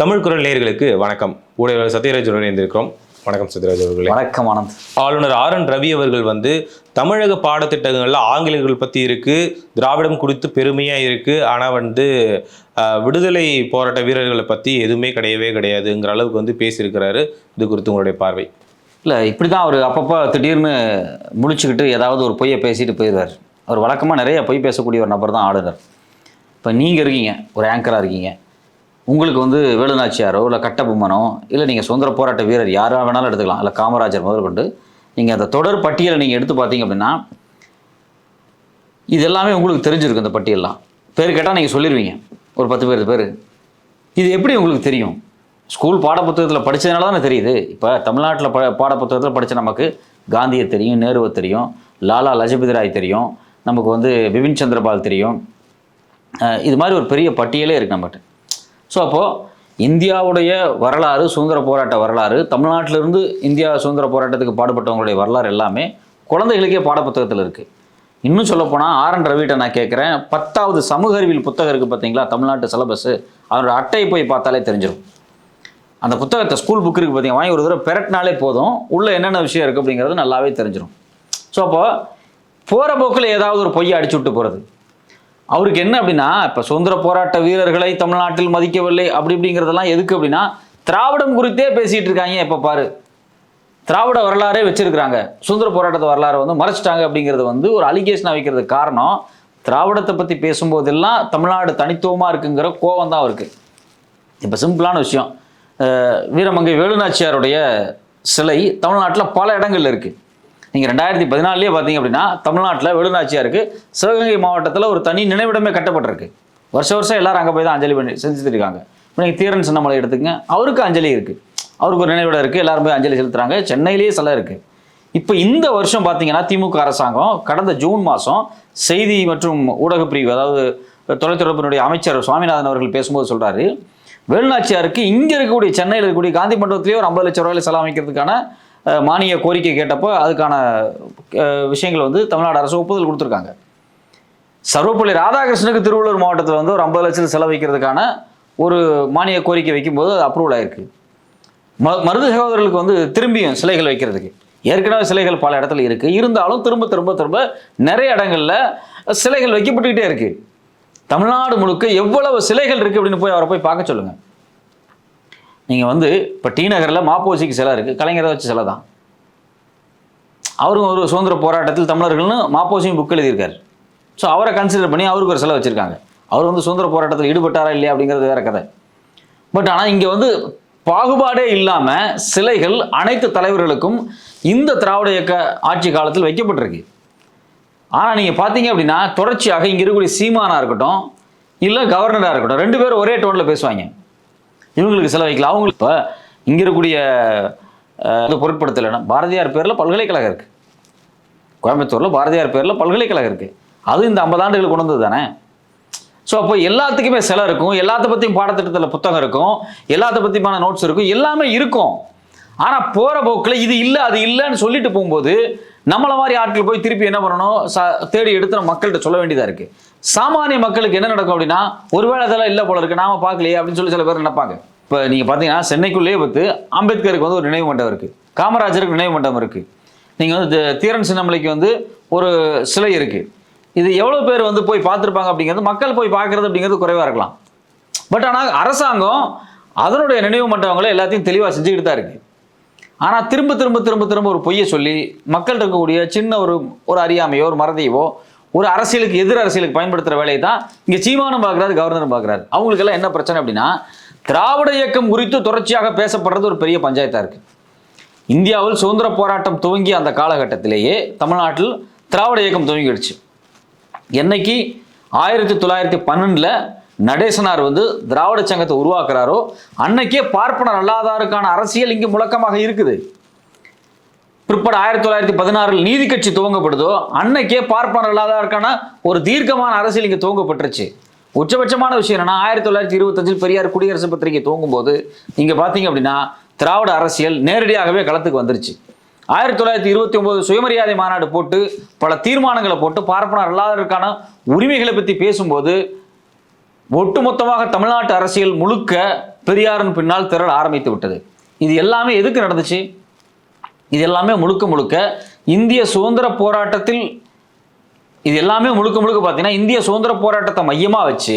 தமிழ் குரல் நேயர்களுக்கு வணக்கம். ஊடக சத்யராஜுடன் இணைந்திருக்கிறோம். வணக்கம் சத்யராஜ் அவர்களே. வணக்கம் ஆனந்த். ஆளுநர் ஆர் என் ரவி அவர்கள் வந்து தமிழக பாடத்திட்டங்கள்ல ஆங்கிலேயர்கள் பத்தி இருக்கு திராவிடம் குறித்து பெருமையா இருக்கு. ஆனா வந்து விடுதலை போராட்ட வீரர்களை பத்தி எதுவுமே கிடையவே கிடையாதுங்கிற அளவுக்கு வந்து பேசியிருக்கிறாரு. இது குறித்து உங்களுடைய பார்வை. இல்லை இப்படி தான் அவர் அப்பப்போ திடீர்னு முழிச்சுக்கிட்டு ஏதாவது ஒரு பொய்யை பேசிட்டு போயிடுவார். அவர் வழக்கமாக நிறைய பொய் பேசக்கூடிய ஒரு நபர் தான் ஆளுநர். இப்போ நீங்கள் இருக்கீங்க ஒரு ஆங்கராக இருக்கீங்க. உங்களுக்கு வந்து வேலுநாச்சியாரோ இல்லை கட்டபொம்மனோ இல்லை நீங்கள் சுதந்திர போராட்ட வீரர் யாராக வேணாலும் எடுத்துக்கலாம். இல்லை காமராஜர் முதல் கொண்டு. நீங்கள் அந்த தொடர் பட்டியலை நீங்கள் எடுத்து பார்த்தீங்க அப்படின்னா இது எல்லாமே உங்களுக்கு தெரிஞ்சிருக்கும் இந்த பட்டியல்லாம். பேர் கேட்டால் நீங்கள் சொல்லிடுவீங்க ஒரு பத்து பேர் பேர். இது எப்படி உங்களுக்கு தெரியும்? ஸ்கூல் பாடப்புத்தகத்தில் படித்ததுனால தானே தெரியுது. இப்போ தமிழ்நாட்டில் ப பாடப்புத்தகத்தில் படித்த நமக்கு காந்தியை தெரியும் நேருவை தெரியும் லாலா லஜபதி ராய் தெரியும் நமக்கு வந்து பிபின் சந்திரபால் தெரியும். இது மாதிரி ஒரு பெரிய பட்டியலே இருக்குது நம்மகிட்ட. ஸோ அப்போது இந்தியாவுடைய வரலாறு சுதந்திர போராட்ட வரலாறு தமிழ்நாட்டிலிருந்து இந்தியா சுதந்திர போராட்டத்துக்கு பாடுபட்டவங்களுடைய வரலாறு எல்லாமே குழந்தைகளுக்கே பாடப்புத்தகத்தில் இருக்குது இன்னும் சொல்லப்போனால் ஆர் என் ரவிட்ட நான் கேட்குறேன் பத்தாவது சமூக அறிவியல் புத்தகம் இருக்குது பார்த்தீங்களா தமிழ்நாட்டு சிலபஸ் அதனோட அட்டையை போய் பார்த்தாலே தெரிஞ்சிடும் அந்த புத்தகத்தை ஸ்கூல் புக் இருக்குது பார்த்தீங்க வாங்கி ஒரு தடவை பெரட்டினாலே போதும். உள்ளே என்னென்ன விஷயம் இருக்குது அப்படிங்கிறது நல்லாவே தெரிஞ்சிடும் ஸோ அப்போ போகிற போக்கில் ஏதாவது ஒரு பொய்யை அடிச்சு விட்டு போகிறது அவருக்கு என்ன அப்படின்னா இப்போ சுதந்திர போராட்ட வீரர்களை தமிழ்நாட்டில் மதிக்கவில்லை அப்படி இப்படிங்கிறதெல்லாம் எதுக்கு அப்படின்னா திராவிடம் குறித்தே பேசிகிட்டு இருக்காங்க இப்போ பாரு. திராவிட வரலாறே வச்சிருக்கிறாங்க. சுதந்திர போராட்டத்தை வரலாறு வந்து மறைச்சிட்டாங்க அப்படிங்கிறது வந்து ஒரு அலிகேஷனாக வைக்கிறதுக்கு காரணம் திராவிடத்தை பற்றி பேசும்போதெல்லாம் தமிழ்நாடு தனித்துவமாக இருக்குங்கிற கோவம் தான் அவருக்கு. இப்போ சிம்பிளான விஷயம். வீரமங்கை வேலுநாச்சியாருடைய சிலை தமிழ்நாட்டில் பல இடங்கள்ல இருக்குது நீங்கள் ரெண்டாயிரத்தி பதினாலே பார்த்தீங்க அப்படின்னா தமிழ்நாட்டில் வெளிநாச்சியாருக்கு சிவகங்கை மாவட்டத்தில் ஒரு தனி நினைவிடமே கட்டப்பட்டிருக்கு. வருஷ வருஷம் எல்லாரும் அங்கே போய் தான் அஞ்சலி பண்ணி செஞ்சுட்டு இருக்காங்க இப்போ நீங்கள் தீரன் சின்னமலை எடுத்துக்கங்க. அவருக்கு அஞ்சலி இருக்குது அவருக்கு ஒரு நினைவிடம் இருக்குது எல்லாரும் போய் அஞ்சலி செலுத்துகிறாங்க சென்னையிலேயே சிலை இருக்குது இப்போ இந்த வருஷம் பார்த்தீங்கன்னா திமுக அரசாங்கம் கடந்த ஜூன் மாதம் செய்தி மற்றும் ஊடகப் பிரிவு அதாவது தொலைத்தொடர்பினுடைய அமைச்சர் சுவாமிநாதன் அவர்கள் பேசும்போது சொல்கிறாரு வேலுநாச்சியாருக்கு இங்கே இருக்கக்கூடிய சென்னையில் இருக்கக்கூடிய காந்தி மண்டபத்திலேயே ஒரு ஐம்பது லட்சம் ரூபாயில் செலவு அமைக்கிறதுக்கான மானிய கோரிக்கை கேட்டப்போ அதுக்கான விஷயங்கள் வந்து தமிழ்நாடு அரசு ஒப்புதல் கொடுத்துருக்காங்க. சர்வப்பள்ளி ராதாகிருஷ்ணனுக்கு திருவள்ளூர் மாவட்டத்தில் வந்து ஒரு ஐம்பது லட்சம் செலவழிக்கிறதுக்கான ஒரு மானிய கோரிக்கை வைக்கும்போது அது அப்ரூவல் ஆயிருக்கு. ம மருது சகோதரர்களுக்கு வந்து திரும்பியும் சிலைகள் வைக்கிறதுக்கு. ஏற்கனவே சிலைகள் பல இடத்துல இருக்குது இருந்தாலும் திரும்ப திரும்ப திரும்ப நிறைய இடங்கள்ல சிலைகள் வைக்கப்பட்டுக்கிட்டே இருக்குது தமிழ்நாடு முழுக்க எவ்வளவு சிலைகள் இருக்குது அப்படின்னு போய் அவரை போய் பார்க்க சொல்லுங்கள் நீங்கள் வந்து இப்போ டி நகரில் மாப்போசிக்கு சிலை இருக்குது கலைஞரை வச்சு சிலை தான். அவரும் ஒரு சுதந்திர போராட்டத்தில் தமிழர்கள்னு மாப்போசியும் புக் எழுதியிருக்காரு. ஸோ அவரை கன்சிடர் பண்ணி அவருக்கு ஒரு சிலை வச்சுருக்காங்க. அவர் வந்து சுதந்திர போராட்டத்தில் ஈடுபட்டாரா இல்லையா அப்படிங்கிறது வேற கதை. பட் ஆனால் இங்கே வந்து பாகுபாடே இல்லாமல் சிலைகள் அனைத்து தலைவர்களுக்கும் இந்த திராவிட இயக்க ஆட்சி காலத்தில் வைக்கப்பட்டிருக்கு. ஆனால் நீங்கள் பார்த்தீங்க அப்படின்னா தொடர்ச்சியாக இங்கே இருக்கக்கூடிய சீமானாக இருக்கட்டும் இல்லை கவர்னராக இருக்கட்டும் ரெண்டு பேரும் ஒரே டோனில் பேசுவாங்க. இவங்களுக்கு செலவழிக்கலாம் அவங்களுக்கு இப்போ இங்கே இருக்கக்கூடிய பொருட்படுத்தலைன்னா பாரதியார் பேரில் பல்கலைக்கழகம் இருக்குது கோயம்புத்தூரில் பாரதியார் பேரில் பல்கலைக்கழகம் இருக்குது அது இந்த ஐம்பது ஆண்டுகள் கொண்டு வந்தது தானே? ஸோ அப்போ எல்லாத்துக்குமே சிலை இருக்கும். எல்லாத்த பற்றியும் பாடத்திட்டத்தில் புத்தகம் இருக்கும். எல்லாத்த பற்றியுமான நோட்ஸ் இருக்கும். எல்லாமே இருக்கும். ஆனால் போகிற போக்கில் இது இல்லை அது இல்லைன்னு சொல்லிட்டு போகும்போது நம்மளை மாதிரி ஆட்கள் போய் திருப்பி என்ன பண்ணணும்? ச தேடி எடுத்து நம்ம மக்கள்கிட்ட சொல்ல வேண்டியதாக இருக்குது சாமானிய மக்களுக்கு என்ன நடக்கும் அப்படின்னா ஒருவேளை அதெல்லாம் இல்லை போல இருக்கு நாம பார்க்கலையே அப்படின்னு சொல்லி சில பேர் நினைப்பாங்க. இப்போ நீங்கள் பார்த்தீங்கன்னா சென்னைக்குள்ளேயே பார்த்து அம்பேத்கருக்கு வந்து ஒரு நினைவு மண்டபம் இருக்குது காமராஜருக்கு நினைவு மண்டபம் இருக்குது நீங்கள் வந்து தீரன் சின்னமலைக்கு வந்து ஒரு சிலை இருக்குது இது எவ்வளோ பேர் வந்து போய் பார்த்துருப்பாங்க அப்படிங்கிறது மக்கள் போய் பார்க்குறது அப்படிங்கிறது குறைவாக இருக்கலாம். பட் ஆனால் அரசாங்கம் அதனுடைய நினைவு மண்டபங்களை எல்லாத்தையும் தெளிவாக செஞ்சுக்கிட்டு தான் இருக்குது ஆனால் திரும்ப திரும்ப திரும்ப திரும்ப ஒரு பொய்யை சொல்லி மக்கள் இருக்கக்கூடிய சின்ன ஒரு ஒரு அறியாமையோ ஒரு மறதியவோ ஒரு அரசியலுக்கு எதிர் அரசியலுக்கு பயன்படுத்துகிற வேலையை தான் இங்கே சீமானும் பார்க்குறாரு கவர்னரும் பார்க்குறாரு. அவங்களுக்கெல்லாம் என்ன பிரச்சனை அப்படின்னா திராவிட இயக்கம் குறித்து தொடர்ச்சியாக பேசப்படுறது ஒரு பெரிய பஞ்சாயத்தாக இருக்குது இந்தியாவில் சுதந்திர போராட்டம் துவங்கிய அந்த காலகட்டத்திலேயே தமிழ்நாட்டில் திராவிட இயக்கம் துவங்கிடுச்சு. என்னைக்கு? ஆயிரத்தி தொள்ளாயிரத்தி பன்னெண்டில் நடேசனார் வந்து திராவிட சங்கத்தை உருவாக்குறாரோ அன்னைக்கே பார்ப்பனர் அல்லாதாருக்கான அரசியல் இங்கே முழக்கமாக இருக்குது. பிற்பட ஆயிரத்தி தொள்ளாயிரத்தி பதினாறில் நீதி கட்சி துவங்கப்படுதோ அன்னைக்கே பார்ப்பனர் அல்லாதாருக்கான ஒரு தீர்க்கமான அரசியல் இங்கே துவங்கப்பட்டுருச்சு. உச்சபட்சமான விஷயம் என்னன்னா ஆயிரத்தி தொள்ளாயிரத்தி இருபத்தஞ்சில் பெரியார் குடியரசு பத்திரிகை துவங்கும் போது இங்கே பார்த்தீங்க அப்படின்னா திராவிட அரசியல் நேரடியாகவே களத்துக்கு வந்துருச்சு. ஆயிரத்தி தொள்ளாயிரத்தி இருபத்தி ஒன்பது சுயமரியாதை மாநாடு போட்டு பல தீர்மானங்களை போட்டு பார்ப்பனர் அல்லாதருக்கான உரிமைகளை பற்றி பேசும்போது ஒட்டுமொத்தமாக தமிழ்நாட்டு அரசியல் முழுக்க பெரியாரின் பின்னால் திரள் ஆரம்பித்து விட்டது. இது எல்லாமே எதுக்கு நடந்துச்சு? இது எல்லாமே முழுக்க முழுக்க இந்திய சுதந்திர போராட்டத்தில் இது எல்லாமே முழுக்க முழுக்க பார்த்தீங்கன்னா இந்திய சுதந்திர போராட்டத்தை மையமாக வச்சு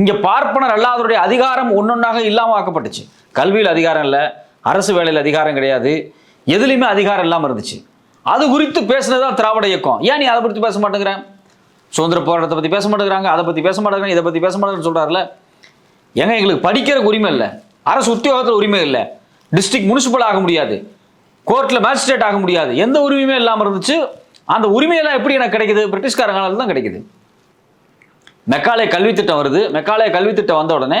இங்கே பார்ப்பனர் அல்லாதவருடைய அதிகாரம் ஒன்றொன்றாக இல்லாமல் ஆக்கப்பட்டுச்சு. கல்வியில் அதிகாரம் இல்லை அரசு வேலையில் அதிகாரம் கிடையாது எதுலேயுமே அதிகாரம் இல்லாமல் இருந்துச்சு. அது குறித்து பேசுனது தான் திராவிட இயக்கம். ஏன் நீ அதை பற்றி பேச மாட்டேங்கிறேன் சுதந்திர போராட்டத்தை பற்றி பேச மாட்டேங்கிறாங்க அதை பற்றி பேச மாட்டேங்கிறாங்க இதை பற்றி பேச மாட்டேங்கிறேன்னு சொல்கிறாருல ஏங்க எங்களுக்கு படிக்கிறக்கு உரிமை இல்லை. அரசு உத்தியோகத்தில் உரிமை இல்லை. டிஸ்ட்ரிக்ட் முனிசிபல் ஆக முடியாது. கோர்ட்டில் மேஜிஸ்ட்ரேட் ஆக முடியாது. எந்த உரிமையுமே இல்லாமல் இருந்துச்சு. அந்த உரிமையெல்லாம் எப்படி எனக்கு கிடைக்குது? பிரிட்டிஷ்காரங்களால தான் கிடைக்குது. மெக்காலே கல்வி திட்டம் வருது. மெக்காலே கல்வி திட்டம் வந்த உடனே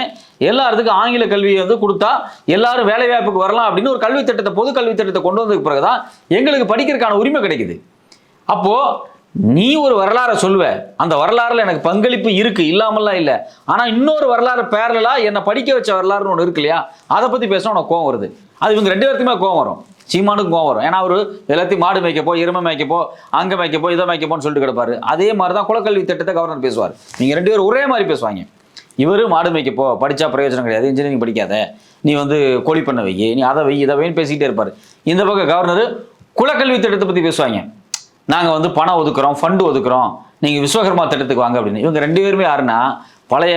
எல்லாத்துக்கும் ஆங்கில கல்வியை வந்து கொடுத்தா எல்லாரும் வேலை வாய்ப்புக்கு வரலாம் அப்படின்னு ஒரு கல்வி திட்டத்தை பொது கல்வி திட்டத்தை கொண்டு வந்ததுக்கு பிறகுதான் எங்களுக்கு படிக்கிறதுக்கான உரிமை கிடைக்குது. அப்போது நீ ஒரு வரலாறை சொல்லுவ. அந்த வரலாறுல எனக்கு பங்களிப்பு இருக்கு இல்லாமல்லாம் இல்லை. ஆனா இன்னொரு வரலாறு பேரலா என்னை படிக்க வச்ச வரலாறுன்னு ஒன்று இருக்கு இல்லையா? அதை பத்தி பேசினா உனக்கு கோவம் வருது. அது இவங்க ரெண்டு பேருக்குமே கோவம் வரும். சீமானுக்கும் கோவம் வரும். ஏன்னா அவர் எல்லாத்தையும் மாடு மேய்க்கப்போ எருமை மேய்க்கப்போ அங்க மேய்க்கப்போ இதை மேய்க்கப்போன்னு சொல்லிட்டு கிடப்பாரு. அதே மாதிரி தான் குலக்கல்வி திட்டத்தை கவர்னர் பேசுவார். நீங்க ரெண்டு பேரும் ஒரே மாதிரி பேசுவாங்க. இவரு மாடு மேய்க்கப்போ படிச்சா பிரயோஜனம் கிடையாது இன்ஜினியரிங் படிக்காத. நீ வந்து கோழி பண்ண வை நீ அதை வை இதை வைன்னு பேசிக்கிட்டே இருப்பாரு. இந்த பக்கம் கவர்னர் குலக்கல்வி திட்டத்தை பத்தி பேசுவாங்க. நாங்கள் வந்து பணம் ஒதுக்குறோம் ஃபண்டு ஒதுக்குறோம். நீங்கள் விஸ்வகர்மா திட்டத்துக்கு வாங்க அப்படின்னு. இவங்க ரெண்டு பேருமே யாருன்னா பழைய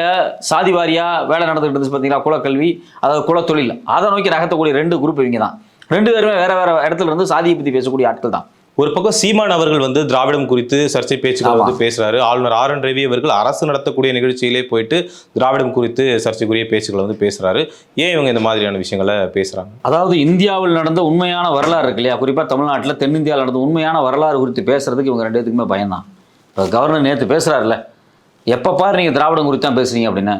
சாதி வாரியாக வேலை நடந்துகிட்டு இருந்துச்சு பார்த்தீங்களா குலக்கல்வி அதாவது குலத்தொழில். அதை நோக்கி நகர்த்தக்கூடிய ரெண்டு குரூப் இவங்க தான் ரெண்டு பேருமே வேறு வேறு இடத்துல இருந்து சாதியை பற்றி பேசக்கூடிய ஆட்கள் தான். ஒரு பக்கம் சீமான் அவர்கள் வந்து திராவிடம் குறித்து சர்ச்சை பேச்சுக்கள் வந்து பேசுறாரு. ஆளுநர் ஆர் என் ரவி அவர்கள் அரசு நடத்தக்கூடிய நிகழ்ச்சியிலே போயிட்டு திராவிடம் குறித்து சர்ச்சைக்குரிய பேச்சுக்களை வந்து பேசுறாரு. ஏன் இவங்க இந்த மாதிரியான விஷயங்களை பேசுறாங்க? அதாவது இந்தியாவில் நடந்த உண்மையான வரலாறு இருக்கு இல்லையா? குறிப்பாக தமிழ்நாட்டில் தென்னிந்தியாவில் நடந்த உண்மையான வரலாறு குறித்து பேசுறதுக்கு இவங்க ரெண்டு பேத்துக்குமே பயம்தான். இப்போ கவர்னர் நேற்று பேசுகிறாருல்ல எப்போ பாரு நீங்கள் திராவிடம் குறித்து தான் பேசுறீங்க அப்படின்னு.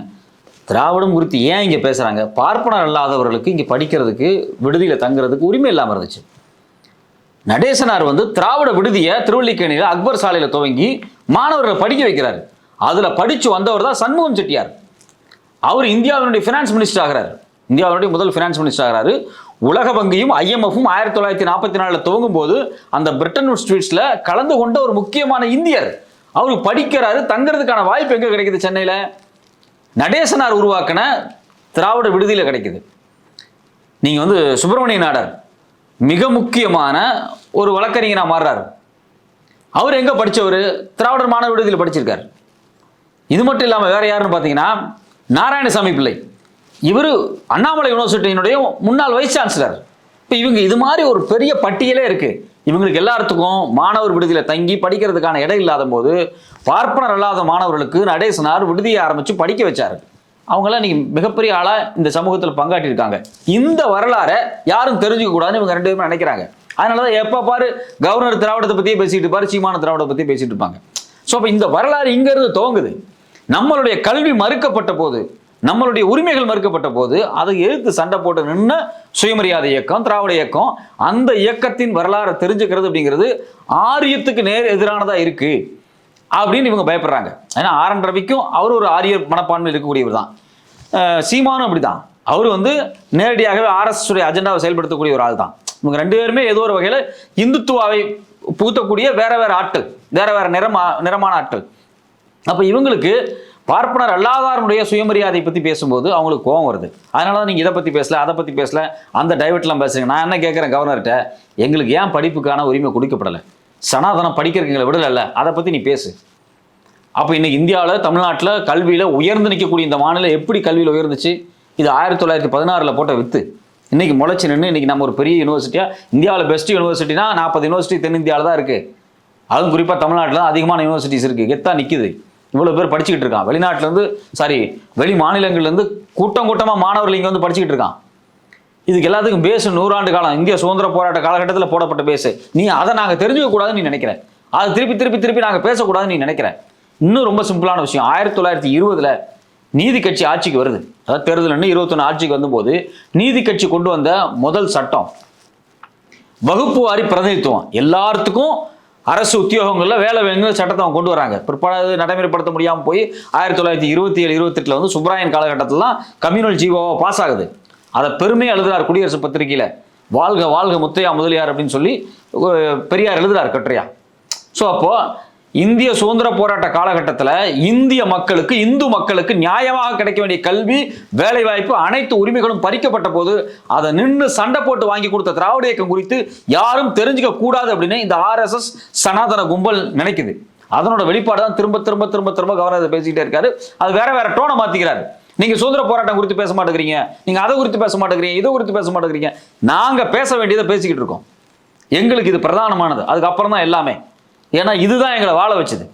திராவிடம் குறித்து ஏன் இங்கே பேசுகிறாங்க பார்ப்பனர் அல்லாதவர்களுக்கு இங்கே படிக்கிறதுக்கு விடுதியில் தங்குறதுக்கு உரிமை இல்லாமல் இருந்துச்சு. நடேசனார் வந்து திராவிட விடுதியை திருவள்ளிக்கேணியில் அக்பர் சாலையில் துவங்கி மாணவர்களை படிக்க வைக்கிறார். அதில் படித்து வந்தவர் தான் சண்முகம் செட்டியார். அவர் இந்தியாவினுடைய ஃபினான்ஸ் மினிஸ்டர் ஆகிறார். இந்தியாவினுடைய முதல் ஃபினான்ஸ் மினிஸ்டர் ஆகிறாரு. உலக வங்கியும் ஐஎம்எஃப்பும் ஆயிரத்தி தொள்ளாயிரத்தி நாற்பத்தி நாலில் துவங்கும் போது அந்த பிரிட்டன் ஸ்ட்ரீட்ஸில் கலந்து கொண்ட ஒரு முக்கியமான இந்தியர். அவர் படிக்கிறாரு தங்குறதுக்கான வாய்ப்பு எங்கே கிடைக்குது சென்னையில்? நடேசனார் உருவாக்கின திராவிட விடுதியில் கிடைக்குது. நீங்கள் வந்து சுப்பிரமணிய நாடார். மிக முக்கியமான ஒரு வழக்கறிஞராக மாறுறாரு. அவர் எங்கே படித்தவர் திராவிடர் மாணவ விடுதியில் படிச்சிருக்கார். இது மட்டும் இல்லாமல் வேற யாருன்னு பார்த்தீங்கன்னா நாராயணசாமி பிள்ளை. இவர் அண்ணாமலை யூனிவர்சிட்டியினுடைய முன்னாள் வைஸ் சான்சலர். இப்போ இவங்க இது மாதிரி ஒரு பெரிய பட்டியலே இருக்குது இவங்களுக்கு எல்லாத்துக்கும் மாணவர் விடுதியில் தங்கி படிக்கிறதுக்கான இடம் இல்லாத போது பார்ப்பனர் அல்லாத மாணவர்களுக்கு நடேசனார் விடுதியை ஆரம்பித்து படிக்க வச்சாரு. அவங்களாம் இன்னைக்கு மிகப்பெரிய ஆளாக இந்த சமூகத்தில் பங்காற்றியிருக்காங்க. இந்த வரலாறை யாரும் தெரிஞ்சுக்க கூடாதுன்னு இவங்க ரெண்டு பேரும் நினைக்கிறாங்க. அதனால தான் எப்போ பாரு கவர்னர் திராவிடத்தை பற்றியே பேசிட்டு இருப்பாரு சீமான திராவிடத்தை பற்றி பேசிட்டு இருப்பாங்க. ஸோ அப்போ இந்த வரலாறு இங்கேருந்து துவங்குது. நம்மளுடைய கல்வி மறுக்கப்பட்ட போது நம்மளுடைய உரிமைகள் மறுக்கப்பட்ட போது அதை எதிர்த்து சண்டை போட்டு நின்ன சுயமரியாதை இயக்கம் திராவிட இயக்கம் அந்த இயக்கத்தின் வரலாறை தெரிஞ்சுக்கிறது அப்படிங்கிறது ஆரியத்துக்கு நேர் எதிரானதாக இருக்குது அப்படின்னு இவங்க பயப்படுறாங்க. ஏன்னா ஆர்என் ரவிக்கும் அவர் ஒரு ஆரியர் மனப்பான்மை இருக்கக்கூடியவர் தான். சீமானும் சீமானும் அப்படிதான். அவர் வந்து நேரடியாகவே ஆர்எஸ் உடைய அஜெண்டாவை செயல்படுத்தக்கூடிய ஒரு ஆள் தான் இவங்க ரெண்டு பேருமே ஏதோ ஒரு வகையில் இந்துத்துவாவை புகுத்தக்கூடிய வேற வேற ஆட்கள் வேற வேற நிறமா நிறமான ஆட்கள். அப்போ இவங்களுக்கு பார்ப்பனர் அல்லாதாருடைய சுயமரியாதை பற்றி பேசும்போது அவங்களுக்கு கோவம் வருது. அதனால தான் நீங்கள் இதை பற்றி பேசல அதை பற்றி பேசல அந்த டைவர்ட்லாம் பேசுறீங்க. நான் என்ன கேட்குறேன் கவர்னர்கிட்ட எங்களுக்கு ஏன் படிப்புக்கான உரிமை கொடுக்கப்படலை? சனாதனம் படிக்கிறதுக்கு விடலைல்ல? அதை பற்றி நீ பேசு. அப்போ இன்னைக்கு இந்தியாவில் தமிழ்நாட்டில் கல்வியில் உயர்ந்து நிற்கக்கூடிய இந்த மாநிலம் எப்படி கல்வியில் உயர்ந்துச்சு? இது ஆயிரத்தி தொள்ளாயிரத்தி பதினாறில் போட்ட வித்து. இன்னைக்கு முளைச்சி நின்று இன்றைக்கி நம்ம ஒரு பெரிய யூனிவர்சிட்டியாக இந்தியாவில் பெஸ்ட் யூனிவர்சிட்டினா நாற்பது யூனிவர்சிட்டி தென்னிந்தியாவில் தான் இருக்குது அதுவும் குறிப்பாக தமிழ்நாட்டில் தான் அதிகமான யூனிவர்சிட்டிஸ் இருக்குது கெத்தாக நிற்கிது இவ்வளோ பேர் படிச்சுக்கிட்டு இருக்கான். வெளிநாட்டிலேருந்து சாரி வெளி மாநிலங்கள்லேருந்து கூட்டம் கூட்டமாக மாணவர்கள் இங்கே வந்து படிச்சுக்கிட்டு இருக்கான். இதுக்கு எல்லாத்துக்கும் பேசு நூறாண்டு காலம். இந்திய சுதந்திர போராட்ட காலகட்டத்தில் போடப்பட்ட பேசு நீ அதை நாங்கள் தெரிஞ்சுக்க கூடாதுன்னு நீ நினைக்கிற. அதை திருப்பி திருப்பி திருப்பி நாங்கள் பேசக்கூடாதுன்னு நீ நினைக்கிற. இன்னும் ரொம்ப சிம்பிளான விஷயம். ஆயிரத்தி தொள்ளாயிரத்தி இருபதுல நீதி கட்சி ஆட்சிக்கு வருது. அதாவது தேர்தல்னு இருபத்தொன்று ஆட்சிக்கு வந்தபோது நீதி கட்சி கொண்டு வந்த முதல் சட்டம். வகுப்பு வாரி பிரதிநிதித்துவம். எல்லாத்துக்கும் அரசு உத்தியோகங்களில் வேலை வேணுங்கிற சட்டத்தை அவங்க கொண்டு வராங்க. பிற்பாடு நடைமுறைப்படுத்த முடியாமல் போய் ஆயிரத்தி தொள்ளாயிரத்தி இருபத்தி ஏழு இருபத்தெட்டில் வந்து சுப்ராயன் காலகட்டத்திலாம் கம்யூனல் ஜீவோவா பாஸ் ஆகுது. அதை பெருமையாக எழுதுறார் குடியரசு பத்திரிகையில். வாழ்க வாழ்க முத்தையா முதலியார் அப்படின்னு சொல்லி பெரியார் எழுதுறார் கட்டுரையா. ஸோ அப்போது இந்திய சுதந்திர போராட்ட காலகட்டத்தில் இந்திய மக்களுக்கு இந்து மக்களுக்கு நியாயமாக கிடைக்க வேண்டிய கல்வி வேலைவாய்ப்பு அனைத்து உரிமைகளும் பறிக்கப்பட்ட போது அதை நின்று சண்டை போட்டு வாங்கி கொடுத்த திராவிட இயக்கம் குறித்து யாரும் தெரிஞ்சுக்க கூடாது அப்படின்னு இந்த ஆர்எஸ்எஸ் சனாதன கும்பல் நினைக்குது. அதனோட வெளிப்பாடு தான் திரும்ப திரும்ப திரும்ப திரும்ப கவர்னர் இதை பேசிக்கிட்டே இருக்காரு. அது வேற வேற டோனை மாத்திக்கிறாரு. நீங்க சுதந்திர போராட்டம் குறித்து பேச மாட்டேங்கிறீங்க. நீங்க அதை குறித்து பேச மாட்டேங்கிறீங்க. இதை குறித்து பேச மாட்டேங்கிறீங்க. நாங்க பேச வேண்டியதை பேசிக்கிட்டு இருக்கோம். எங்களுக்கு இது பிரதானமானது. அதுக்கப்புறம் தான் எல்லாமே. ஏன்னா இதுதான் எங்களை வாழ வச்சது.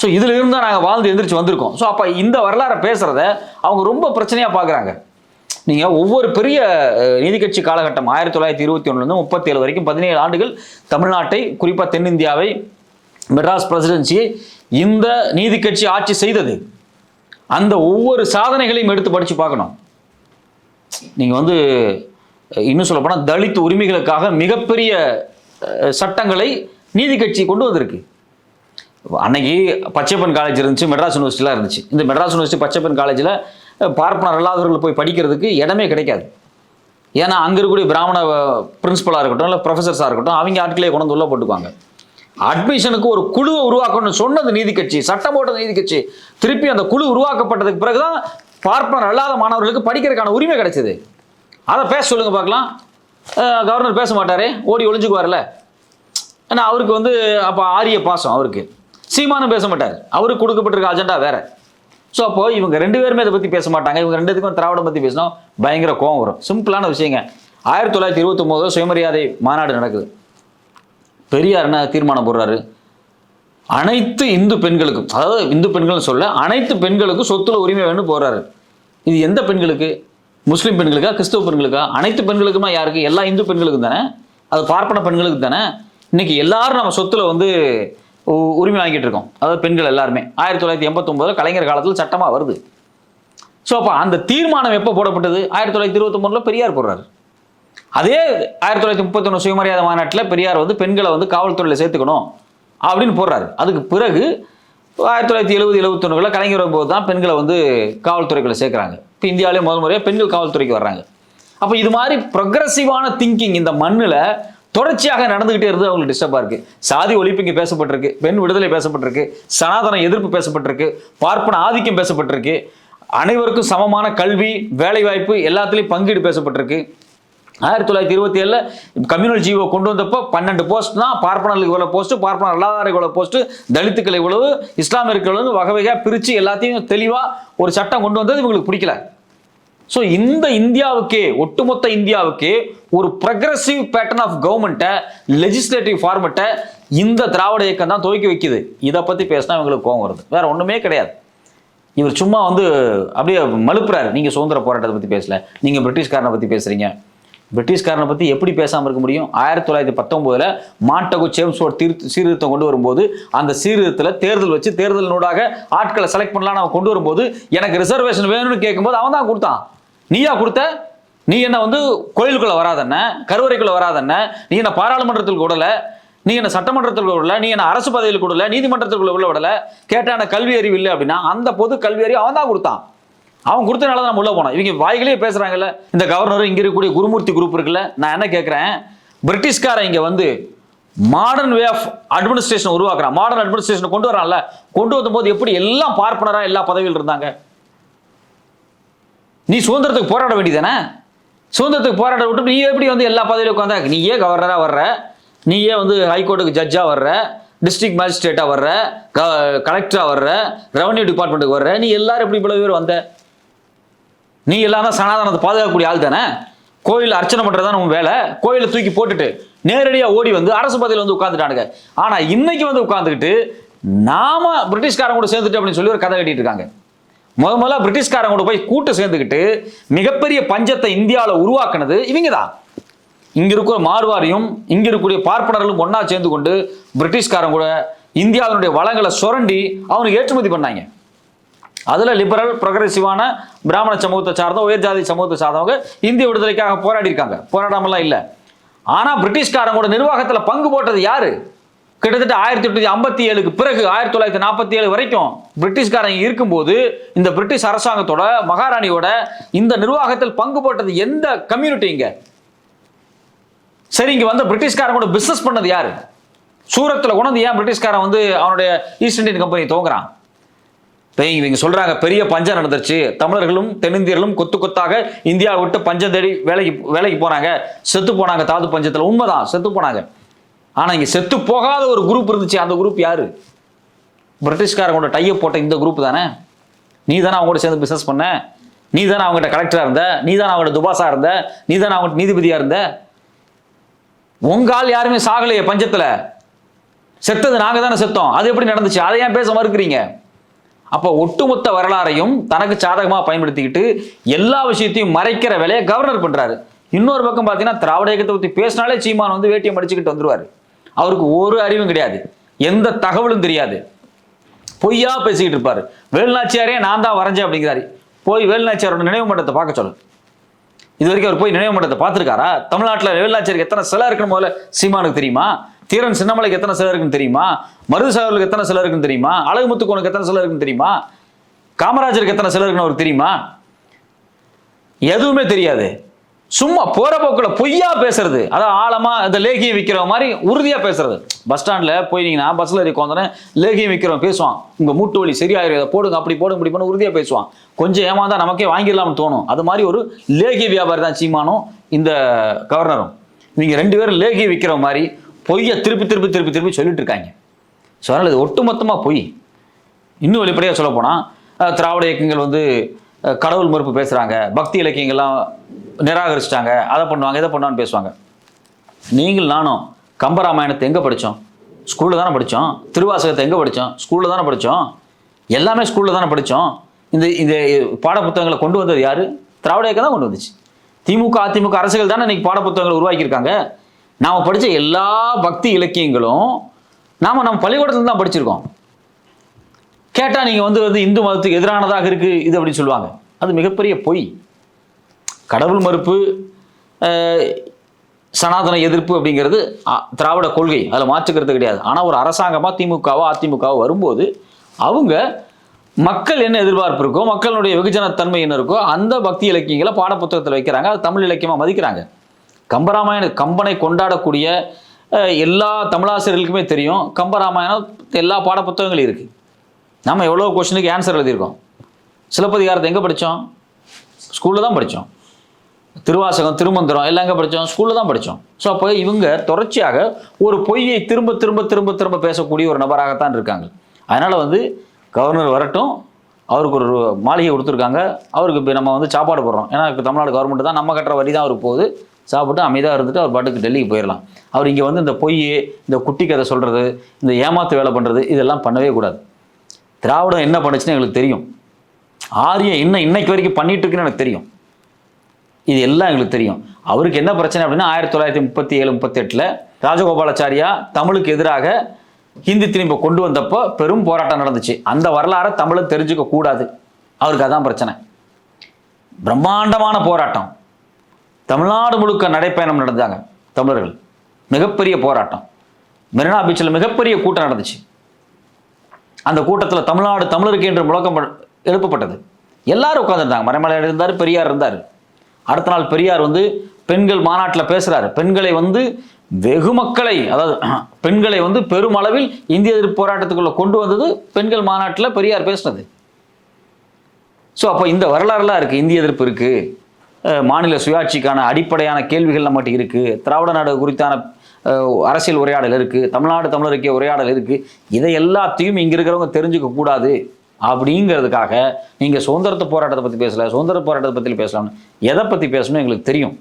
ஸோ இதில் இருந்தால் தான் நாங்கள் வாழ்ந்து எந்திரிச்சு வந்திருக்கோம். ஸோ அப்போ இந்த வரலாறை பேசுகிறத அவங்க ரொம்ப பிரச்சனையாக பார்க்குறாங்க நீங்கள் ஒவ்வொரு பெரிய நீதி கட்சி காலகட்டம் ஆயிரத்தி தொள்ளாயிரத்தி இருபத்தி ஒன்றுலேருந்து முப்பத்தேழு வரைக்கும் பதினேழு ஆண்டுகள் தமிழ்நாட்டை குறிப்பாக தென்னிந்தியாவை மெட்ராஸ் பிரசிடென்சியை இந்த நீதி கட்சி ஆட்சி செய்தது. அந்த ஒவ்வொரு சாதனைகளையும் எடுத்து படித்து பார்க்கணும். நீங்கள் வந்து இன்னும் சொல்லப்போனால் தலித் உரிமைகளுக்காக மிகப்பெரிய சட்டங்களை நீதி கட்சி கொண்டு வந்திருக்கு. அன்னைக்கு பச்சைப்பன் காலேஜ் இருந்துச்சு மெட்ராஸ் யூனிவர்சிட்டிலாம் இருந்துச்சு. இந்த மெட்ராஸ் யூனிவர்சிட்டி பச்சைப்பன் காலேஜில் பார்ப்பனர் அல்லாதவர்கள் போய் படிக்கிறதுக்கு இடமே கிடைக்காது. ஏன்னா அங்கே இருக்கக்கூடிய பிராமண பிரின்சிபலாக இருக்கட்டும் இல்லை ப்ரொஃபஸர்ஸாக இருக்கட்டும் அவங்க ஆட்களே கொண்டு வந்து உள்ள போட்டுக்குவாங்க. அட்மிஷனுக்கு ஒரு குழுவை உருவாக்கணும்னு சொன்னது நீதி கட்சி சட்டம் போட்டது நீதி கட்சி. திருப்பி அந்த குழு உருவாக்கப்பட்டதுக்கு பிறகுதான் பார்ப்பனர் அல்லாத மாணவர்களுக்கு படிக்கிறதுக்கான உரிமை கிடைச்சது. அதை பேச சொல்லுங்க பார்க்கலாம். கவர்னர் பேச மாட்டாரே ஓடி ஒளிஞ்சுக்குவார்ல ஏன்னா அவருக்கு வந்து அப்போ ஆரிய பாசம் அவருக்கு. சீமானும் பேச மாட்டார். அவருக்கு கொடுக்கப்பட்டிருக்க அஜெண்டா வேற. ஸோ அப்போ இவங்க ரெண்டு பேருமே இதை பற்றி பேச மாட்டாங்க. இவங்க ரெண்டுத்துக்கும் திராவிடம் பற்றி பேசினா பயங்கர கோவம் வரும். சிம்பிளான விஷயங்க. ஆயிரத்தி தொள்ளாயிரத்தி இருபத்தொம்போதோ சுயமரியாதை மாநாடு நடக்குது. பெரியார் என்ன தீர்மானம் போடுறாரு. அனைத்து இந்து பெண்களுக்கும் அதாவது இந்து பெண்கள்னு சொல்ல அனைத்து பெண்களுக்கும் சொத்துல உரிமை வேணும் போடுறாரு. இது எந்த பெண்களுக்கு? முஸ்லீம் பெண்களுக்கா கிறிஸ்தவ பெண்களுக்கா? அனைத்து பெண்களுக்குமா யாருக்கு? எல்லா இந்து பெண்களுக்கும் தானே? அது பார்ப்பன பெண்களுக்கு தானே? இன்னைக்கு எல்லாரும் நம்ம சொத்துல வந்து உ- உரிமை வாங்கிட்டு இருக்கோம். அதாவது பெண்கள் எல்லாருமே. ஆயிரத்தி தொள்ளாயிரத்தி எண்பத்தொம்போது கலைஞர் காலத்தில் சட்டமா வருது. ஸோ அப்போ அந்த தீர்மானம் எப்போ போடப்பட்டது? ஆயிரத்தி தொள்ளாயிரத்தி இருபத்தொம்பதுல பெரியார் போடுறாரு. அதே ஆயிரத்தி தொள்ளாயிரத்தி முப்பத்தொன்று சுயமரியாதை மாநாட்டில் பெரியார் வந்து பெண்களை வந்து காவல்துறையில் சேர்த்துக்கணும் அப்படின்னு போடுறாரு. அதுக்கு பிறகு ஆயிரத்தி தொள்ளாயிரத்தி எழுபது எழுபத்தொன்னுகளில் கலைஞர் வரும்போது தான் பெண்களை வந்து காவல்துறைக்குள்ள சேர்க்குறாங்க. இப்போ இந்தியாவிலே முதல் முறையாக பெண்கள் காவல்துறைக்கு வர்றாங்க. அப்போ இது மாதிரி ப்ரொக்ரஸிவான திங்கிங் இந்த மண்ணில் தொடர்ச்சியாக நடந்துகிட்டே இருந்து அவங்களுக்கு டிஸ்டர்பாக இருக்குது சாதி ஒழிப்பு இங்கே பேசப்பட்டிருக்கு பெண் விடுதலை பேசப்பட்டிருக்கு சனாதன எதிர்ப்பு பேசப்பட்டிருக்கு பார்ப்பன ஆதிக்கம் பேசப்பட்டிருக்கு. அனைவருக்கும் சமமான கல்வி வேலைவாய்ப்பு எல்லாத்துலேயும் பங்கீடு பேசப்பட்டிருக்கு. ஆயிரத்தி தொள்ளாயிரத்தி இருபத்தி ஏழில் கம்யூனல் ஜீவோ கொண்டு வந்தப்போ பன்னெண்டு போஸ்ட் தான். பார்ப்பனர்களுக்கு இவ்வளோ போஸ்ட்டு பார்ப்பனர் அல்லாதாருக்கு இவ்வளோ போஸ்ட்டு தலித்துக்கள் இவ்வளவு இஸ்லாமியர்கள் இவ்வளவு வகை வகையாக பிரித்து எல்லாத்தையும் தெளிவாக ஒரு சட்டம் கொண்டு வந்தது இவங்களுக்கு பிடிக்கல. ஸோ இந்த இந்தியாவுக்கே ஒட்டுமொத்த இந்தியாவுக்கே ஒரு ப்ரக்ரஸிவ் பேட்டர்ன் ஆஃப் கவர்மெண்ட்டை லெஜிஸ்லேட்டிவ் ஃபார்மெட்டை இந்த திராவிட இயக்கம் தான் துவக்கி வைக்குது. இதை பற்றி பேசினா இவங்களுக்கு கோவம் வருது. வேற ஒன்றுமே கிடையாது. இவர் சும்மா வந்து அப்படியே மலுப்புறாரு நீங்கள் சுதந்திர போராட்டத்தை பற்றி பேசல. நீங்கள் பிரிட்டிஷ்காரனை பற்றி பேசுகிறீங்க பிரிட்டிஷ்காரனை பற்றி எப்படி பேசாமல் இருக்க முடியும்? ஆயிரத்தி தொள்ளாயிரத்தி பத்தொம்போதில் மாண்டகு சேம்ஸோட தீர்த்து சீர்திருத்தம் கொண்டு வரும்போது அந்த சீர்திருத்தத்தில் தேர்தல் வச்சு தேர்தலினூடாக ஆட்களை செலக்ட் பண்ணலாம் அவன் கொண்டு வரும்போது எனக்கு ரிசர்வேஷன் வேணும்னு கேட்கும்போது அவன் தான் கொடுத்தான். நீயா கொடுத்த? நீ என்ன வந்து கோயிலுக்குள்ள வராதண்ண கருவறைக்குள்ள வராதண்ண நீ என்ன பாராளுமன்றத்தில் கூடல நீ என்ன சட்டமன்றத்தில் விடல? நீ என்ன அரசு பதவியில் கூடல நீதிமன்றத்துக்குள்ள உள்ள விடல? கேட்டான கல்வி அறிவு இல்லை அப்படின்னா அந்த பொது கல்வி அறிவு அவன் தான் கொடுத்தான். அவன் கொடுத்தனால தான் உள்ள போனோம். இவங்க வாய்களே பேசுறாங்கல்ல. இந்த கவர்னர் இங்க இருக்கக்கூடிய குருமூர்த்தி குரூப் இருக்குல்ல. நான் என்ன கேட்கிறேன் பிரிட்டிஷ்காரன் இங்க வந்து மாடர்ன் வே ஆஃப் அட்மினிஸ்ட்ரேஷன் உருவாக்குறான். மாடர்ன் அட்மினிஸ்ட்ரேஷன் கொண்டு வரான்ல. கொண்டு வந்தபோது எப்படி எல்லாம் பார்ப்பனரா எல்லா பதவியில் இருந்தாங்க? நீ சுதந்திரத்துக்கு போராட வேண்டியதானே சுதந்திரத்துக்கு போராட விட்டு நீ எப்படி வந்து எல்லா பதவியிலும் உட்காந்தா நீயே கவர்னராக வர்ற? நீயே வந்து ஹைகோர்ட்டுக்கு ஜட்ஜாக வர்ற? டிஸ்ட்ரிக்ட் மேஜிஸ்ட்ரேட்டாக வர்ற? கலெக்டராக வர்ற? ரெவன்யூ டிபார்ட்மெண்ட்டுக்கு வர்ற? நீ எல்லாரும் எப்படி இவ்வளோ பேர் வந்த? நீ எல்லாம் தான் சனாதனத்தை பாதுகாக்கக்கூடிய ஆள் தானே? கோயில் அர்ச்சனை பண்ணுறது தான் உன் வேலை? கோயிலை தூக்கி போட்டுட்டு நேரடியாக ஓடி வந்து அரசு பதவியில் வந்து உட்காந்துட்டானுங்க ஆனால் இன்னைக்கு வந்து உட்காந்துக்கிட்டு நாம பிரிட்டிஷ்காரங்க கூட சேர்ந்துட்டு அப்படின்னு சொல்லி ஒரு கதை கட்டிட்டு இருக்காங்க. முத முதல்ல பிரிட்டிஷ்காரங்க கூட போய் கூட்டு சேர்ந்துக்கிட்டு மிகப்பெரிய பஞ்சத்தை இந்தியாவில் உருவாக்குனது இவங்க தான் இங்கே இருக்கிற மார்வாரியும் இங்கே இருக்கக்கூடிய பார்ப்பனர்களும் ஒன்றா சேர்ந்து கொண்டு பிரிட்டிஷ்காரங்க கூட இந்தியாவினுடைய வளங்களை சுரண்டி அவனுக்கு ஏற்றுமதி பண்ணாங்க. அதில் லிபரல் ப்ரொக்ரெசிவான பிராமண சமூகத்தை சார்ந்த உயர் ஜாதி சமூகத்தை சார்ந்தவங்க இந்திய விடுதலைக்காக போராடி இருக்காங்க போராடாமலாம் இல்லை. ஆனால் பிரிட்டிஷ்காரங்களோட நிர்வாகத்தில் பங்கு போட்டது யாரு? கிட்டத்தட்ட ஆயிரத்தி எட்நூத்தி ஐம்பத்தி ஏழுக்கு பிறகு ஆயிரத்தி தொள்ளாயிரத்தி நாற்பத்தி ஏழு வரைக்கும் பிரிட்டிஷ்காரங்க இருக்கும்போது இந்த பிரிட்டிஷ் அரசாங்கத்தோட மகாராணியோட இந்த நிர்வாகத்தில் பங்கு போட்டது எந்த கம்யூனிட்டிங்க சரி இங்க வந்து பிரிட்டிஷ்காரங்க கூட பிசினஸ் பண்ணது யாரு? சூரத்தில் கொண்டு ஏன் பிரிட்டிஷ்காரன் வந்து அவனுடைய ஈஸ்ட் இந்தியன் கம்பெனி துவங்குறான்? இவங்க சொல்றாங்க பெரிய பஞ்சம் நடந்துருச்சு. தமிழர்களும் தென்னிந்தியர்களும் கொத்து கொத்தாக இந்தியாவை விட்டு பஞ்சம் தேடி வேலைக்கு வேலைக்கு போனாங்க. செத்து போனாங்க தாது பஞ்சத்தில். உண்மைதான் செத்து போனாங்க. ஆனால் இங்கே செத்து போகாத ஒரு குரூப் இருந்துச்சு. அந்த குரூப் யாரு? பிரிட்டிஷ்காரங்களோட டையை போட்ட இந்த குரூப் தானே? நீ தானே அவங்க சேர்ந்து பிசினஸ் பண்ண? நீ தானே அவங்ககிட்ட கலெக்டராக இருந்த? நீ தானே அவங்கள்ட்ட துபாசா இருந்த? நீ தானே அவங்ககிட்ட நீதிபதியாக இருந்த? உங்கால் யாருமே சாகலையே பஞ்சத்தில். செத்தது நாங்கள் தானே செத்தோம். அது எப்படி நடந்துச்சு? அதை ஏன் பேச மறுக்கிறீங்க? அப்போ ஒட்டுமொத்த வரலாறையும் தனக்கு சாதகமாக பயன்படுத்திக்கிட்டு எல்லா விஷயத்தையும் மறைக்கிற வேலையை கவர்னர் பண்ணுறாரு இன்னொரு பக்கம் பார்த்தீங்கன்னா திராவிட இயக்கத்தை பற்றி பேசினாலே சீமான் வந்து வேட்டியை படிச்சுக்கிட்டு வந்துருவார். அவருக்கு ஒரு அறிவும் கிடையாது. எந்த தகவலும் தெரியாது. பொய்யா பேசிக்கிட்டு இருப்பார். வேலுநாச்சியாரே நான் தான் வரைஞ்சேன் அப்படிங்கிறாரு. போய் வேலுநாச்சியாரோட நினைவு மண்டத்தை பார்க்க சொல்லு. இது வரைக்கும் அவர் போய் நினைவு மண்டபத்தை பார்த்துருக்காரா? தமிழ்நாட்டில் வேலுநாச்சியாருக்கு எத்தனை சிலை இருக்குன்னு முதல்ல சீமானுக்கு தெரியுமா? தீரன் சின்னமலைக்கு எத்தனை சிலை இருக்குன்னு தெரியுமா? மருதுசாகருக்கு எத்தனை சிலை இருக்குன்னு தெரியுமா? அழகுமுத்துக்கோனுக்கு எத்தனை சிலை இருக்குன்னு தெரியுமா? காமராஜருக்கு எத்தனை சிலை இருக்குன்னு அவருக்கு தெரியுமா? எதுவுமே தெரியாது. சும்மா போற போக்கில் பொய்யா பேசுறது. அதான் ஆழமா இந்த லேகியம் விற்கிற மாதிரி உறுதியா பேசுறது. பஸ் ஸ்டாண்ட்ல போயிட்டீங்கன்னா பஸ்ல ஏறி உட்காந்தோன்னே லேகியம் விற்கிறவன் பேசுவான். உங்க மூட்டு வலி சரியாயிரும். இதை போடுங்க அப்படி போடுங்க இப்படி பண்ண உறுதியா பேசுவான். கொஞ்சம் ஏமாந்தா நமக்கே வாங்கிடலாம்னு தோணும். அது மாதிரி ஒரு லேகிய வியாபாரி தான் சீமானும் இந்த கவர்னரும். இவங்க ரெண்டு பேரும் லேகிய விற்கிற மாதிரி பொய்யை திருப்பி திருப்பி திருப்பி திருப்பி சொல்லிட்டு இருக்காங்க ஸோ அதனால் இது ஒட்டுமொத்தமாக பொய். இன்னும் வெளிப்படையாக சொல்ல போனால் திராவிட இயக்கங்கள் வந்து கடவுள் மறுப்பு பேசுகிறாங்க பக்தி இலக்கியங்கள்லாம் நிராகரிச்சிட்டாங்க. அதை பண்ணுவாங்க இதை பண்ணுவான்னு பேசுவாங்க. நீங்கள் நானும் கம்பராமாயணத்தை எங்கே படித்தோம் ஸ்கூலில் தானே படித்தோம் திருவாசகத்தை எங்கே படித்தோம் ஸ்கூலில் தானே படித்தோம் எல்லாமே ஸ்கூலில் தானே படித்தோம் இந்த இந்த பாடப்புத்தகங்களை கொண்டு வந்தது யார்? திராவிட இயக்கம் தான் கொண்டு வந்துச்சு. திமுக அதிமுக அரசுகள் தானே இன்றைக்கி பாடப்புத்தகங்களை உருவாக்கியிருக்காங்க. நாம் படித்த எல்லா பக்தி இலக்கியங்களும் நாம் நம்ம பள்ளிக்கூடத்தில் தான் படிச்சிருக்கோம். கேட்டால் நீங்கள் வந்து வந்து இந்து மதத்துக்கு எதிரானதாக இருக்குது இது அப்படின்னு சொல்லுவாங்க. அது மிகப்பெரிய பொய். கடவுள் மறுப்பு சனாதன எதிர்ப்பு அப்படிங்கிறது திராவிட கொள்கை. அதில் மாற்றுக்கிறது கிடையாது. ஆனால் ஒரு அரசாங்கமாக திமுகவோ அதிமுகவோ வரும்போது அவங்க மக்கள் என்ன எதிர்பார்ப்பு இருக்கோ மக்களுடைய வெகுஜனத்தன்மை என்ன இருக்கோ அந்த பக்தி இலக்கியங்களை பாடப்புத்தகத்தில் வைக்கிறாங்க. அது தமிழ் இலக்கியமாக மதிக்கிறாங்க. கம்பராமாயண கம்பனை கொண்டாடக்கூடிய எல்லா தமிழாசிரியர்களுக்குமே தெரியும். கம்பராமாயணம் எல்லா பாடப்புத்தகங்களும் இருக்குது நம்ம எவ்வளோ கொஸ்டினுக்கு ஆன்சர் எழுதியிருக்கோம். சிலப்பதிகாரத்தை எங்கே படித்தோம் ஸ்கூலில் தான் படித்தோம் திருவாசகம் திருமந்திரம் எல்லாம் எங்கே படித்தோம் ஸ்கூலில் தான் படித்தோம் ஸோ அப்போ இவங்க தொடர்ச்சியாக ஒரு பொய்யை திரும்ப திரும்ப திரும்ப திரும்ப பேசக்கூடிய ஒரு நபராகத்தான் இருக்காங்க. அதனால் வந்து கவர்னர் வரட்டும். அவருக்கு ஒரு மாளிகை கொடுத்துருக்காங்க. அவருக்கு இப்போ நம்ம வந்து சாப்பாடு போடுறோம். ஏன்னா இப்போ தமிழ்நாடு கவர்மெண்ட் தான் நம்ம கட்டுற வரி தான் அவருக்கு போகுது. சாப்பிட்டு அமைதியாக இருந்துட்டு அவர் பாட்டுக்கு டெல்லிக்கு போயிடலாம் அவர் இங்கே வந்து இந்த பொய் இந்த குட்டி கதை சொல்கிறது இந்த ஏமாத்து வேலை பண்ணுறது இதெல்லாம் பண்ணவே கூடாது. திராவிடம் என்ன பண்ணுச்சுன்னு எங்களுக்கு தெரியும். ஆரியம் இன்னும் இன்னைக்கு வரைக்கும் பண்ணிட்டு இருக்குன்னு எனக்கு தெரியும். இது எல்லாம் எங்களுக்கு தெரியும். அவருக்கு என்ன பிரச்சனை அப்படின்னா ஆயிரத்தி தொள்ளாயிரத்தி முப்பத்தி ஏழு முப்பத்தெட்டில் ராஜகோபாலாச்சாரியா தமிழுக்கு எதிராக ஹிந்தி திரும்ப கொண்டு வந்தப்போ பெரும் போராட்டம் நடந்துச்சு. அந்த வரலாறை தமிழை தெரிஞ்சுக்க கூடாது. அவருக்கு அதான் பிரச்சனை. பிரம்மாண்டமான போராட்டம். தமிழ்நாடு முழுக்க நடைப்பயணம் நடந்தாங்க தமிழர்கள். மிகப்பெரிய போராட்டம். மெரினா பீச்சில் மிகப்பெரிய கூட்டம் நடந்துச்சு. அந்த கூட்டத்தில் தமிழ்நாடு தமிழருக்கு என்று முழக்கம் எழுப்பப்பட்டது. எல்லாரும் உட்காந்துருந்தாங்க மறைமலையார் இருந்தார் பெரியார் இருந்தார். அடுத்த நாள் பெரியார் வந்து பெண்கள் மாநாட்டில் பேசுகிறார் பெண்களை வந்து வெகு மக்களை அதாவது பெண்களை வந்து பெருமளவில் இந்திய எதிர்ப்பு போராட்டத்துக்குள்ள கொண்டு வந்தது பெண்கள் மாநாட்டில் பெரியார் பேசினது. ஸோ அப்போ இந்த வரலாறுலாம் இருக்குது இந்திய எதிர்ப்பு இருக்குது மாநில சுயாட்சிக்கான அடிப்படையான கேள்விகள் நம்மகிட்ட இருக்குது திராவிட நாடு குறித்தான அரசியல் உரையாடல் இருக்குது தமிழ்நாடு தமிழருக்கே உரையாடல் இருக்குது இதை எல்லாத்தையும் இங்கே இருக்கிறவங்க தெரிஞ்சுக்க கூடாது அப்படிங்கிறதுக்காக நீங்கள் சுதந்திரத்து போராட்டத்தை பற்றி பேசல சுதந்திர போராட்டத்தை பற்றி பேசலாம்னு. எதை பற்றி பேசணும் எங்களுக்கு தெரியும்.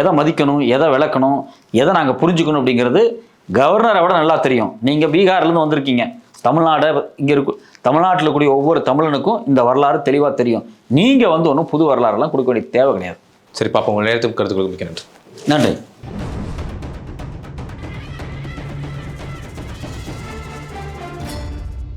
எதை மதிக்கணும் எதை விளக்கணும் எதை நாங்கள் புரிஞ்சுக்கணும் அப்படிங்கிறது கவர்னரை விட நல்லா தெரியும். நீங்கள் பீகார்லேருந்து வந்திருக்கீங்க. தமிழ்நாடு இங்கே இருக்கு தமிழ்நாட்டில் கூடிய ஒவ்வொரு தமிழனுக்கும் இந்த வரலாறு தெளிவாக தெரியும். நீங்கள் வந்து ஒன்றும் புது வரலாறுலாம் கொடுக்க வேண்டிய தேவை கிடையாது. சரி பாப்பா உங்கள் நேரத்துக்கு கருத்துக்களுக்கு மிக்க நன்றி. நன்றி.